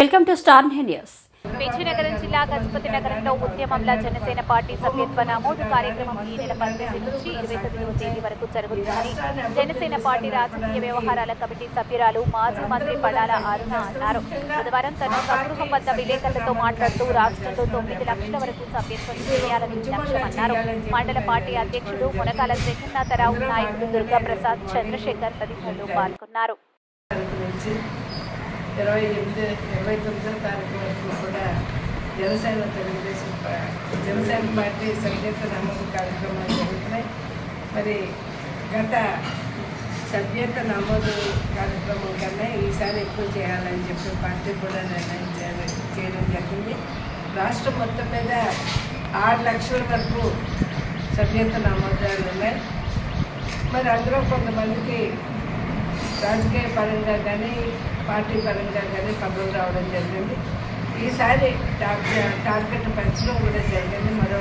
Welcome to Star News. Vizianagaram జిల్లా గజపతి నగరంలో ఉద్యమంలో జనసేన పార్టీ సభ్యత్వ నమోదు కార్యక్రమం ఈ నెల పద్దెనిమిది నుంచి ఇరవై తొమ్మిదవ తేదీ వరకు జరుగుతుందని జనసేన పార్టీ రాజకీయ వ్యవహారాల కమిటీ సభ్యురాలు మాజీ మంత్రి పడాల అరుణ అన్నారు. బుధవారం తన స్వగృహం వద్ద విలేకరులతో మాట్లాడుతూ రాష్ట్రంలో తొమ్మిది లక్షల వరకు సభ్యత్వం చేయాలని లక్ష్యమన్నారు మండల పార్టీ అధ్యక్షుడు మునకాల జగన్నాథరావు నాయకుడు దుర్గాప్రసాద్ చంద్రశేఖర్ తదితరులు పాల్గొన్నారు. ఇరవై ఎనిమిది ఇరవై తొమ్మిదో తారీఖు వరకు కూడా జనసేన తెలుగుదేశం జనసేన పార్టీ సభ్యత్వ నమోదు కార్యక్రమాలు జరుగుతున్నాయి. మరి గత సభ్యత నమోదు కార్యక్రమం కన్నా ఈసారి ఎక్కువ చేయాలని చెప్పి పార్టీ కూడా నిర్ణయం చేయడం జరిగింది. రాష్ట్రం మొత్తం మీద ఆరు లక్షల వరకు సభ్యత నమోదాలు ఉన్నాయి. మరి అందులో కొంతమందికి రాజకీయ పరంగా కానీ పార్టీ పరంగా కానీ పదవులు రావడం జరిగింది. ఈసారి టార్గెట్ టార్గెట్ పెంచడం కూడా జరిగింది. మరో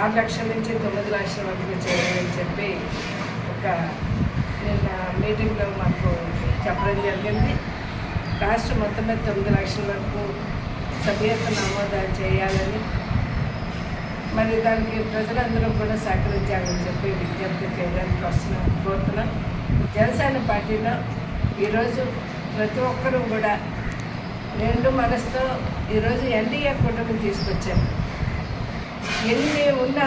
ఆరు లక్షల నుంచి తొమ్మిది లక్షల వరకు చేయాలని చెప్పి ఒక నిన్న మీటింగ్లో మాకు చెప్పడం జరిగింది. రాష్ట్రం మొత్తం మీద తొమ్మిది లక్షల వరకు సభ్యత నమోదాలు చేయాలని మరి దానికి ప్రజలందరూ కూడా సహకరించాలని చెప్పి విజ్ఞప్తి చేయడానికి వస్తున్నాం కోరుతున్నాం. జనసేన పార్టీలో ఈరోజు ప్రతి ఒక్కరూ కూడా రెండు మనసుతో ఈరోజు ఎన్డీఏ కూటమి తీసుకొచ్చారు. ఎన్ని ఉన్నా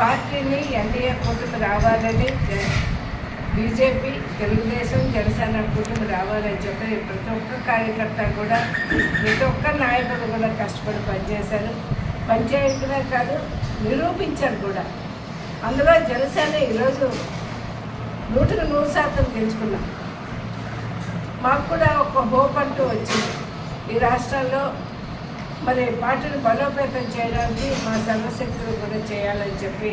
పార్టీని ఎన్డీఏ కూటమి రావాలని బీజేపీ తెలుగుదేశం జనసేన కూటమి రావాలని చెప్పి ప్రతి ఒక్క కార్యకర్త కూడా ప్రతి ఒక్క నాయకుడు కూడా కష్టపడి పనిచేశారు. పనిచేయడమే కాదు నిరూపించారు కూడా. అందులో జనసేన ఈరోజు నూటికి నూరు శాతం గెలుచుకున్నాం. మాకు కూడా ఒక హోప్ అంటూ వచ్చింది. ఈ రాష్ట్రంలో మరి పార్టీని బలోపేతం చేయడానికి మా సర్వశక్తులు కూడా చేయాలని చెప్పి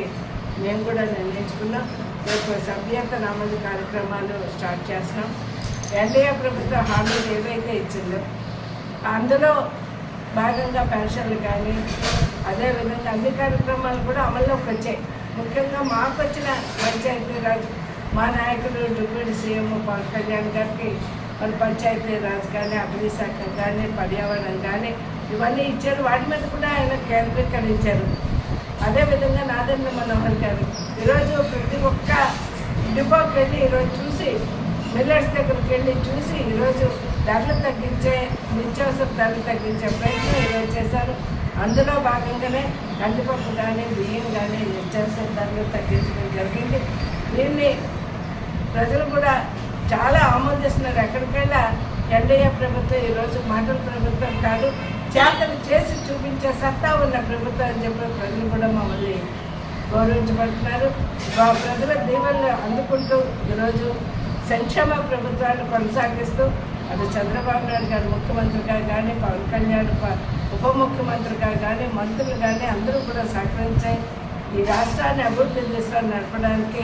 మేము కూడా నిర్ణయించుకున్నాం. రేపు సభ్యత నమోదు కార్యక్రమాలు స్టార్ట్ చేస్తున్నాం. ఎన్డీఏ ప్రభుత్వ హామీలు ఏవైతే ఇచ్చిందో అందులో భాగంగా పెన్షన్లు కానీ అదేవిధంగా అన్ని కార్యక్రమాలు కూడా అమల్లోకి వచ్చాయి. ముఖ్యంగా మాకు వచ్చిన పంచాయతీరాజ్ మా నాయకుడు డిప్యూటీ సీఎం పవన్ కళ్యాణ్ గారికి మన పంచాయతీ రాజ్ కానీ అభివృద్ధి శాఖ కానీ పర్యావరణం కానీ ఇవన్నీ ఇచ్చారు. వాటి మీద కూడా ఆయన కేంద్రీకరించారు. అదేవిధంగా నాదెండ్ల మనోహర్ గారు ఈరోజు ప్రతి ఒక్క డిపోకి వెళ్ళి ఈరోజు చూసి మిల్లర్స్ దగ్గరికి వెళ్ళి చూసి ఈరోజు ధరలు తగ్గించే నిత్యావసర ధరలు తగ్గించే ప్రయత్నం ఈరోజు చేశారు. అందులో భాగంగానే కందిపప్పు కానీ బియ్యం కానీ నిత్యావసర ధరలు తగ్గించడం జరిగింది. దీన్ని ప్రజలు కూడా చాలా ఆమోదిస్తున్నారు ఎక్కడికైనా ఎన్డీఏ ప్రభుత్వం ఈరోజు మాటల ప్రభుత్వం కాదు చేతలు చేసి చూపించే సత్తా ఉన్న ప్రభుత్వం అని చెప్పి ప్రజలు కూడా మమ్మల్ని గౌరవించబడుతున్నారు. మా ప్రజల దీవెనలు అందుకుంటూ ఈరోజు సంక్షేమ ప్రభుత్వాన్ని కొనసాగిస్తూ అది చంద్రబాబు నాయుడు గారు ముఖ్యమంత్రిగా కానీ పవన్ కళ్యాణ్ ప- ఉప ముఖ్యమంత్రిగా కానీ మంత్రులు కానీ అందరూ కూడా సహకరించాయి. ఈ రాష్ట్రాన్ని అభివృద్ధి దిశలో నడపడానికి